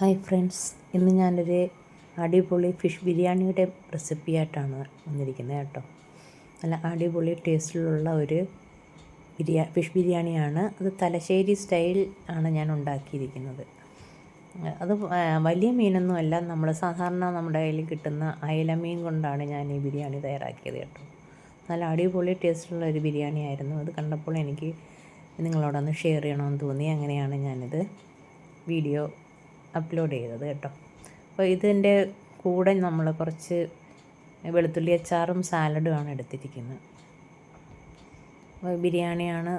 Hi friends ഇന്ന് ഞാനൊരു അടിപൊളി ഫിഷ് ബിരിയാണിയുടെ റെസിപ്പി ആയിട്ടാണ് വന്നിരിക്കുന്നത് കേട്ടോ. നല്ല അടിപൊളി ടേസ്റ്റിലുള്ള ഒരു ബിരിയാ ഫിഷ് ബിരിയാണിയാണ്. അത് തലശ്ശേരി സ്റ്റൈൽ ആണ് ഞാൻ ഉണ്ടാക്കിയിരിക്കുന്നത്. അത് വലിയ മീനൊന്നുമല്ല നമ്മൾ സാധാരണ നമ്മുടെ കയ്യിൽ കിട്ടുന്ന അയല മീൻ കൊണ്ടാണ് ഞാൻ ഈ ബിരിയാണി തയ്യാറാക്കിയത് കേട്ടോ. നല്ല അടിപൊളി ടേസ്റ്റുള്ള ഒരു ബിരിയാണി ആയിരുന്നു അത് കണ്ടപ്പോൾ എനിക്ക് നിങ്ങളോടൊന്ന് ഷെയർ ചെയ്യണമെന്ന് തോന്നി. അങ്ങനെയാണ് ഞാനിത് വീഡിയോ അപ്ലോഡ് ചെയ്തത് കേട്ടോ. അപ്പോൾ ഇതിന്റെ കൂടെ നമ്മൾ കുറച്ച് വെളുത്തുള്ളി അച്ചാറും സാലഡുമാണ് എടുത്തിരിക്കുന്നത്. അപ്പോൾ ബിരിയാണിയാണ്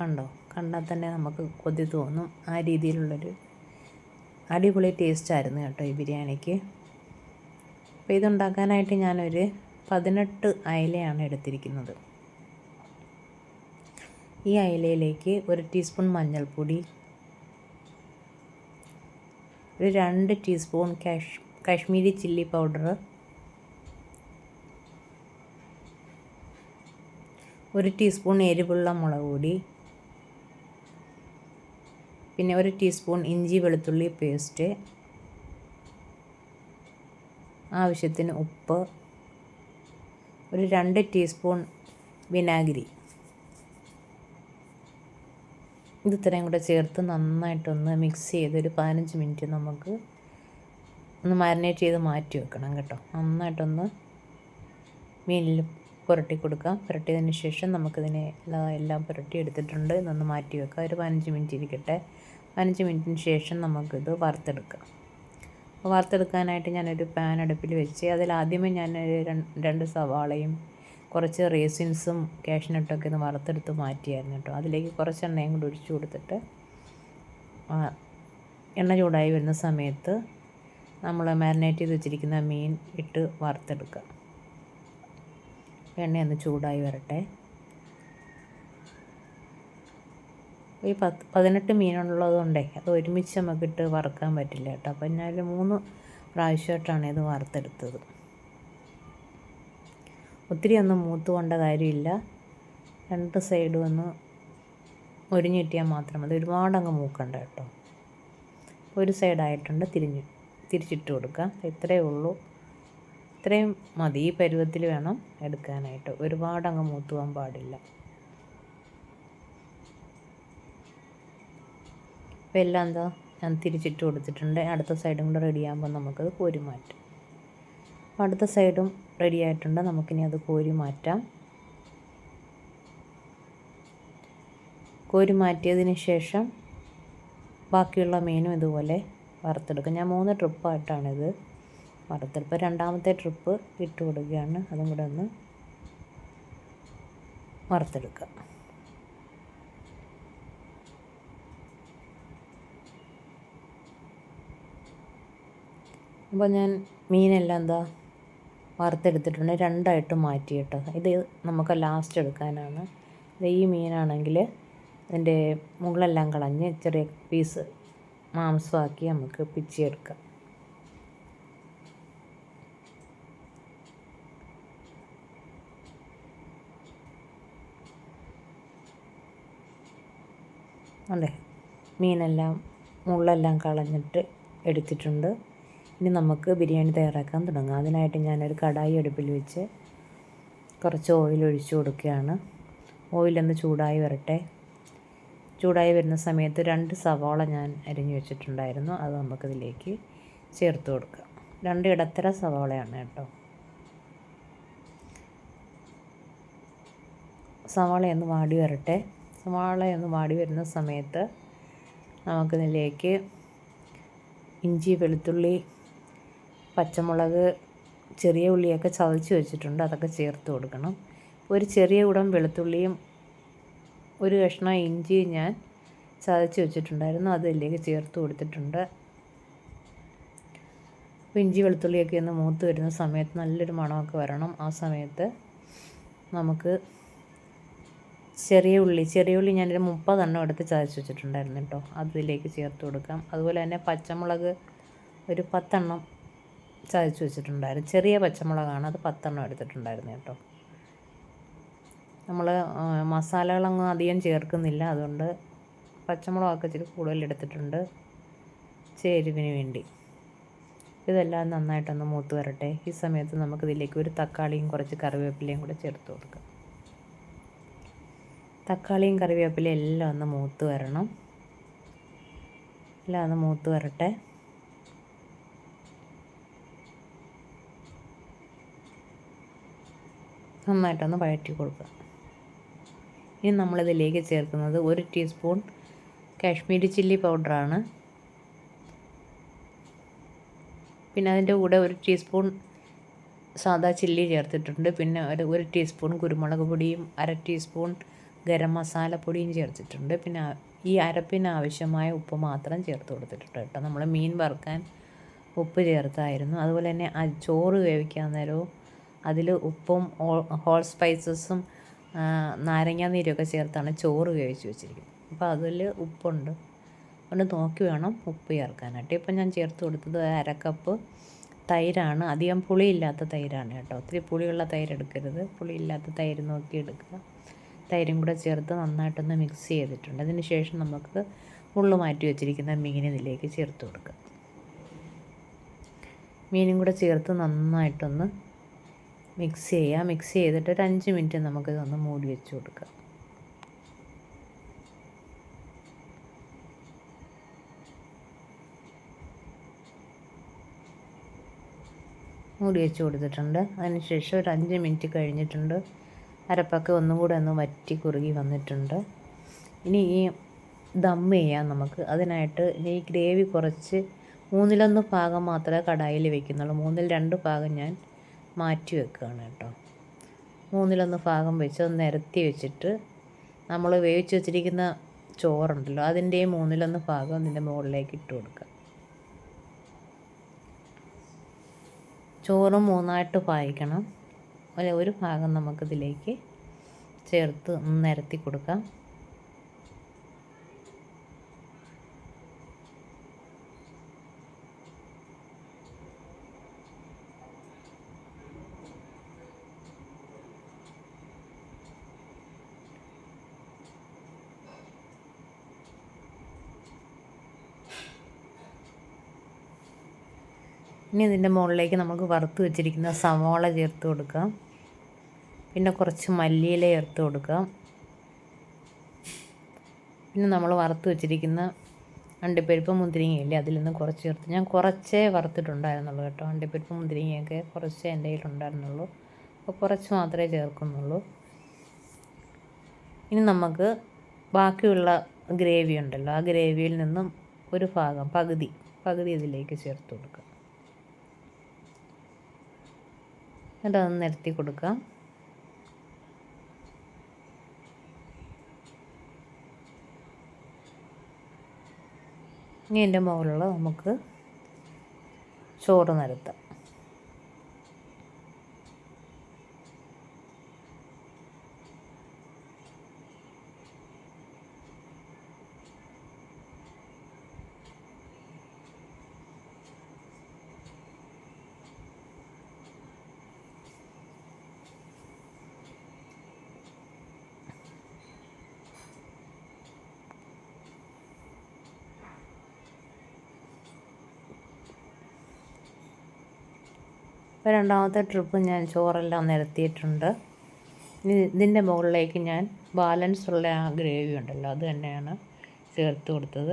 കണ്ടോ? കണ്ടാൽ തന്നെ നമുക്ക് കൊതി തോന്നും. ആ രീതിയിലുള്ളൊരു അടിപൊളി ടേസ്റ്റായിരുന്നു കേട്ടോ ഈ ബിരിയാണിക്ക്. അപ്പോൾ ഇതുണ്ടാക്കാനായിട്ട് ഞാനൊരു പതിനെട്ട് അയലയാണ് എടുത്തിരിക്കുന്നത്. ഈ അയലയിലേക്ക് ഒരു ടീസ്പൂൺ മഞ്ഞൾപ്പൊടി ഒരു രണ്ട് teaspoon Kash Kashmiri chilli powder. ഒരു ടീസ്പൂൺ എരിവുള്ള മുളക് പൊടി. പിന്നെ ഒരു ടീസ്പൂൺ ഇഞ്ചി വെളുത്തുള്ളി പേസ്റ്റ്. ആവശ്യത്തിന് ഉപ്പ്. ഒരു രണ്ട് ടീസ്പൂൺ വിനാഗിരി. ഇത് ഇത്രയും കൂടെ ചേർത്ത് നന്നായിട്ടൊന്ന് മിക്സ് ചെയ്ത് ഒരു പതിനഞ്ച് മിനിറ്റ് നമുക്ക് ഒന്ന് മാരിനേറ്റ് ചെയ്ത് മാറ്റി വെക്കണം കേട്ടോ. നന്നായിട്ടൊന്ന് മീനിൽ പുരട്ടി കൊടുക്കാം. പുരട്ടിയതിന് ശേഷം നമുക്കിതിനെ എല്ലാം പുരട്ടി എടുത്തിട്ടുണ്ട്. ഇതൊന്ന് മാറ്റി വെക്കാം. ഒരു പതിനഞ്ച് മിനിറ്റ് ഇരിക്കട്ടെ. പതിനഞ്ച് മിനിറ്റിന് ശേഷം നമുക്കിത് വറുത്തെടുക്കാം. വറുത്തെടുക്കാനായിട്ട് ഞാനൊരു പാൻ അടുപ്പിൽ വെച്ച് അതിൽ ആദ്യമേ ഞാൻ രണ്ട് സവാളയും കുറച്ച് റേസിൻസും കാഷ്നട്ടൊക്കെ ഒന്ന് വറുത്തെടുത്ത് മാറ്റിയായിരുന്നു കേട്ടോ. അതിലേക്ക് കുറച്ച് എണ്ണയും കൂടി ഒഴിച്ചു കൊടുത്തിട്ട് എണ്ണ ചൂടായി വരുന്ന സമയത്ത് നമ്മൾ മാരിനേറ്റ് ചെയ്ത് വെച്ചിരിക്കുന്ന മീൻ ഇട്ട് വറുത്തെടുക്കുക. എണ്ണയൊന്ന് ചൂടായി വരട്ടെ. ഈ പത്ത് പതിനെട്ട് മീനുള്ളതുകൊണ്ടേ അത് ഒരുമിച്ച് നമുക്കിട്ട് വറുക്കാൻ പറ്റില്ല കേട്ടോ. അപ്പം ഞാൻ മൂന്ന് പ്രാവശ്യമായിട്ടാണ് ഇത് വറുത്തെടുത്തത്. ഒത്തിരി ഒന്നും മൂത്ത് കൊണ്ട കാര്യമില്ല. രണ്ട് സൈഡും ഒന്ന് ഒരിഞ്ഞിട്ടിയാൽ മാത്രം മതി. ഒരുപാടങ്ങ് മൂക്കണ്ട കേട്ടോ. ഒരു സൈഡായിട്ടുണ്ട് തിരിഞ്ഞ് തിരിച്ചിട്ട് കൊടുക്കാം. ഇത്രയേ ഉള്ളൂ. ഇത്രയും മതി. ഈ പരുവത്തിൽ വേണം എടുക്കാനായിട്ട്. ഒരുപാടങ്ങ് മൂത്ത് പോകാൻ പാടില്ല. അപ്പോൾ എല്ലാം എന്താ? ഞാൻ തിരിച്ചിട്ട് കൊടുത്തിട്ടുണ്ട്. അടുത്ത സൈഡും കൂടെ റെഡിയാകുമ്പോൾ നമുക്കത് കോരി മാറ്റാം. അടുത്ത സൈഡും റെഡി ആയിട്ടുണ്ട് നമുക്കിനി അത് കോരി മാറ്റാം. കോരി മാറ്റിയതിന് ശേഷം ബാക്കിയുള്ള മീനും ഇതുപോലെ വറുത്തെടുക്കും. ഞാൻ മൂന്ന് ട്രിപ്പായിട്ടാണിത് വറുത്തെടുപ്പ്. രണ്ടാമത്തെ ട്രിപ്പ് ഇട്ട് കൊടുക്കുകയാണ്. അതും കൂടെ ഒന്ന് വറുത്തെടുക്കുക അപ്പോൾ ഞാൻ മീനെല്ലാം എന്താ വറുത്തെടുത്തിട്ടുണ്ട്. രണ്ടായിട്ട് മാറ്റി കേട്ടോ. ഇത് നമുക്ക് ലാസ്റ്റ് എടുക്കാനാണ്. ഈ മീനാണെങ്കിൽ അതിന്റെ മുകളെല്ലാം കളഞ്ഞ് ചെറിയ പീസ് മാംസമാക്കി നമുക്ക് പിച്ചിയെടുക്കാം. അതെ മീനെല്ലാം മുള്ളെല്ലാം കളഞ്ഞിട്ട് എടുത്തിട്ടുണ്ട്. ഇനി നമുക്ക് ബിരിയാണി തയ്യാറാക്കാൻ തുടങ്ങാം. അതിനായിട്ട് ഞാനൊരു കടായി അടുപ്പിൽ വെച്ച് കുറച്ച് ഓയിൽ ഒഴിച്ചു കൊടുക്കുകയാണ്. ഓയിലൊന്ന് ചൂടായി വരട്ടെ. ചൂടായി വരുന്ന സമയത്ത് രണ്ട് സവാള ഞാൻ അരിഞ്ഞു വെച്ചിട്ടുണ്ടായിരുന്നു. അത് നമുക്കിതിലേക്ക് ചേർത്ത് കൊടുക്കാം. രണ്ട് ഇടത്തര സവാളയാണ് കേട്ടോ. സവാളയൊന്ന് വാടി വരട്ടെ. സവാളയൊന്ന് വാടി വരുന്ന സമയത്ത് നമുക്കിതിലേക്ക് ഇഞ്ചി വെളുത്തുള്ളി പച്ചമുളക് ചെറിയ ഉള്ളിയൊക്കെ ചതച്ച് വെച്ചിട്ടുണ്ട്. അതൊക്കെ ചേർത്ത് കൊടുക്കണം. ഒരു ചെറിയ ഉടം വെളുത്തുള്ളിയും ഒരു കഷ്ണം ഇഞ്ചിയും ഞാൻ ചതച്ച് വെച്ചിട്ടുണ്ടായിരുന്നു. അതിലേക്ക് ചേർത്ത് കൊടുത്തിട്ടുണ്ട്. അപ്പോൾ ഇഞ്ചി വെളുത്തുള്ളിയൊക്കെ ഒന്ന് മൂത്ത് വരുന്ന സമയത്ത് നല്ലൊരു മണമൊക്കെ വരണം. ആ സമയത്ത് നമുക്ക് ചെറിയ ഉള്ളി ചെറിയ ഉള്ളി ഞാനൊരു മുപ്പതെണ്ണം എടുത്ത് ചതച്ച് വെച്ചിട്ടുണ്ടായിരുന്നു കേട്ടോ. അതിലേക്ക് ചേർത്ത് കൊടുക്കാം. അതുപോലെ തന്നെ പച്ചമുളക് ഒരു പത്തെണ്ണം ചതച്ച് വെച്ചിട്ടുണ്ടായിരുന്നു. ചെറിയ പച്ചമുളകാണ്. അത് പത്തെണ്ണം എടുത്തിട്ടുണ്ടായിരുന്നു കേട്ടോ. നമ്മൾ മസാലകളൊന്നും അധികം ചേർക്കുന്നില്ല. അതുകൊണ്ട് പച്ചമുളകൊക്കെ ഇച്ചിരി കൂടുതൽ എടുത്തിട്ടുണ്ട്. ചേരുവിന് വേണ്ടി. ഇതെല്ലാം നന്നായിട്ടൊന്ന് മൂത്ത് വരട്ടെ. ഈ സമയത്ത് നമുക്ക് ഇതിലേക്ക് ഒരു തക്കാളിയും കുറച്ച് കറിവേപ്പിലയും കൂടെ ചേർത്ത് കൊടുക്കാം. തക്കാളിയും കറിവേപ്പിലയും എല്ലാം ഒന്ന് മൂത്ത് വരണം. എല്ലാം ഒന്ന് മൂത്ത് വരട്ടെ. നന്നായിട്ടൊന്ന് വഴറ്റി കൊടുക്കുക. ഇനി നമ്മളിതിലേക്ക് ചേർക്കുന്നത് ഒരു ടീസ്പൂൺ കാശ്മീരി ചില്ലി പൗഡറാണ്. പിന്നെ അതിന്റെ കൂടെ ഒരു ടീസ്പൂൺ സാദാ ചില്ലി ചേർത്തിട്ടുണ്ട്. പിന്നെ ഒരു ഒരു ടീസ്പൂൺ കുരുമുളക് പൊടിയും അര ടീസ്പൂൺ ഗരം മസാലപ്പൊടിയും ചേർത്തിട്ടുണ്ട്. പിന്നെ ഈ അരപ്പിന് ആവശ്യമായ ഉപ്പ് മാത്രം ചേർത്ത് കൊടുത്തിട്ടുണ്ട് കേട്ടോ. നമ്മൾ മീൻ വറുക്കാൻ ഉപ്പ് ചേർത്തായിരുന്നു. അതുപോലെ തന്നെ ചോറ് വേവിക്കാൻ നേരവും അതിൽ ഉപ്പും ഹോൾ സ്പൈസസും നാരങ്ങാ നീരൊക്കെ ചേർത്താണ് ചോറ് വേവിച്ച് വെച്ചിരിക്കുന്നത്. അപ്പോൾ അതിൽ ഉപ്പുണ്ട്. ഒന്ന് നോക്കി വേണം ഉപ്പ് ചേർക്കാനായിട്ട്. ഇപ്പം ഞാൻ ചേർത്ത് കൊടുത്തത് അരക്കപ്പ് തൈരാണ്. അധികം പുളിയില്ലാത്ത തൈരാണ് കേട്ടോ. ഒത്തിരി പുളിയുള്ള തൈര് എടുക്കരുത്. പുളിയില്ലാത്ത തൈര് നോക്കി എടുക്കുക. തൈരും കൂടെ ചേർത്ത് നന്നായിട്ടൊന്ന് മിക്സ് ചെയ്തിട്ടുണ്ട്. അതിന് ശേഷം നമുക്ക് ഉള്ളു മാറ്റി വെച്ചിരിക്കുന്ന മീൻ ഇതിലേക്ക് ചേർത്ത് കൊടുക്കുക മീനും കൂടെ ചേർത്ത് നന്നായിട്ടൊന്ന് മിക്സ് ചെയ്യുക മിക്സ് ചെയ്തിട്ട് ഒരു അഞ്ച് മിനിറ്റ് നമുക്കിതൊന്ന് മൂടി വെച്ച് കൊടുക്കാം. മൂടി വെച്ച് കൊടുത്തിട്ടുണ്ട്. അതിനുശേഷം ഒരു അഞ്ച് മിനിറ്റ് കഴിഞ്ഞിട്ടുണ്ട്. അരപ്പൊക്കെ ഒന്നും കൂടെ ഒന്ന് വറ്റി കുറുകി വന്നിട്ടുണ്ട്. ഇനി ഈ ദം ചെയ്യാം നമുക്ക്. അതിനായിട്ട് ഈ ഗ്രേവി കുറച്ച് മൂന്നിലൊന്ന് ഭാഗം മാത്രമേ കടായിൽ വെക്കുന്നുള്ളൂ. മൂന്നിൽ രണ്ട് ഭാഗം ഞാൻ മാറ്റി വെക്കുകയാണ് കേട്ടോ. മൂന്നിലൊന്ന് ഭാഗം വെച്ച് ഒന്ന് നിരത്തി വെച്ചിട്ട് നമ്മൾ വേവിച്ച് വെച്ചിരിക്കുന്ന ചോറുണ്ടല്ലോ അതിന്റെയും മൂന്നിലൊന്ന് ഭാഗം അതിന്റെ മുകളിലേക്ക് ഇട്ട് കൊടുക്കുക. ചോറും മൂന്നായിട്ട് പായിക്കണം. അല്ലെ ഒരു ഭാഗം നമുക്കിതിലേക്ക് ചേർത്ത് നിരത്തി കൊടുക്കാം. ഇനി ഇതിന്റെ മുകളിലേക്ക് നമുക്ക് വറുത്ത് വെച്ചിരിക്കുന്ന സവോള ചേർത്ത് കൊടുക്കാം. പിന്നെ കുറച്ച് മല്ലിയില ചേർത്ത് കൊടുക്കാം. പിന്നെ നമ്മൾ വറുത്ത് വെച്ചിരിക്കുന്ന അണ്ടിപ്പരിപ്പ് മുന്തിരിങ്ങയില്ലേ അതിൽ നിന്ന് കുറച്ച് ചേർത്ത്. ഞാൻ കുറച്ചേ വറുത്തിട്ടുണ്ടായിരുന്നുള്ളൂ കേട്ടോ. അണ്ടിപ്പരിപ്പ് മുന്തിരിങ്ങയൊക്കെ കുറച്ചേ എന്റെ കയ്യിലുണ്ടായിരുന്നുള്ളൂ അപ്പോൾ കുറച്ച് മാത്രമേ ചേർക്കുന്നുള്ളൂ. ഇനി നമുക്ക് ബാക്കിയുള്ള ഗ്രേവി ഉണ്ടല്ലോ ആ ഗ്രേവിയിൽ നിന്നും ഒരു ഭാഗം പകുതി പകുതി ഇതിലേക്ക് ചേർത്ത് കൊടുക്കുക എന്നിട്ട് അതൊന്ന് നിരത്തി കൊടുക്കുക. ഇനി എന്റെ മുകളിൽ നമുക്ക് ചോറ് നിരത്താം. ഇപ്പോൾ രണ്ടാമത്തെ ട്രിപ്പ് ഞാൻ ചോറെല്ലാം നിരത്തിയിട്ടുണ്ട് ഇതിന്റെ മുകളിലേക്ക് ഞാൻ ബാലൻസ് ഉള്ള ആ ഗ്രേവി ഉണ്ടല്ലോ അത് തന്നെയാണ് ചേർത്ത് കൊടുത്തത്.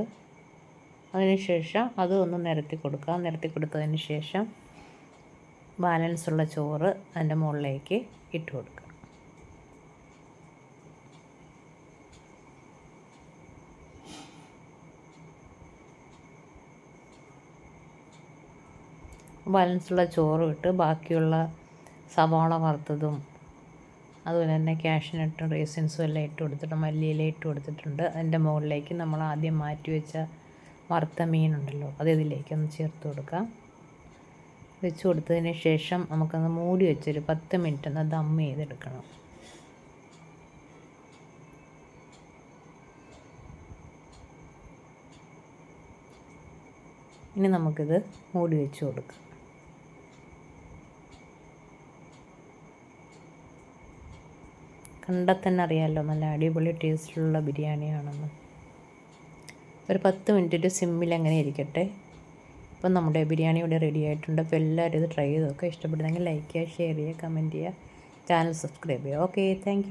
അതിനുശേഷം അത് ഒന്ന് നിരത്തി കൊടുക്കുക നിരത്തി കൊടുത്തതിന് ശേഷം ബാലൻസ് ഉള്ള ചോറ് അതിന്റെ മുകളിലേക്ക് ഇട്ട് കൊടുക്കുക ബാലൻസുള്ള ചോറും ഇട്ട് ബാക്കിയുള്ള സവാള വറുത്തതും അതുപോലെ തന്നെ ക്യാഷിനിട്ട് റേസിൻസും എല്ലാം ഇട്ട് കൊടുത്തിട്ട് മല്ലിയില ഇട്ട് കൊടുത്തിട്ടുണ്ട്. അതിന്റെ മുകളിലേക്ക് നമ്മൾ ആദ്യം മാറ്റി വെച്ച വറുത്ത മീനുണ്ടല്ലോ അത് ഇതിലേക്കൊന്ന് ചേർത്ത് കൊടുക്കാം വെച്ച് കൊടുത്തതിന് ശേഷം നമുക്കൊന്ന് മൂടി വെച്ചൊരു പത്ത് മിനിറ്റ് ഒന്ന് ദം ചെയ്തെടുക്കണം. ഇനി നമുക്കിത് മൂടി വെച്ച് കൊടുക്കാം. കണ്ടാൽ തന്നെ അറിയാമല്ലോ നല്ല അടിപൊളി ടേസ്റ്റിലുള്ള ബിരിയാണിയാണെന്ന്. ഒരു പത്ത് മിനിറ്റ് സിമ്മിൽ അങ്ങനെ ഇരിക്കട്ടെ. ഇപ്പം നമ്മുടെ ബിരിയാണി ഇവിടെ റെഡി ആയിട്ടുണ്ട്. അപ്പോൾ എല്ലാവരും ഇത് ട്രൈ ചെയ്ത് നോക്കുക. ഇഷ്ടപ്പെടുന്നെങ്കിൽ ലൈക്ക് ചെയ്യുക ഷെയർ ചെയ്യുക കമന്റ് ചെയ്യുക. ചാനൽ സബ്സ്ക്രൈബ് ചെയ്യുക. Okay thank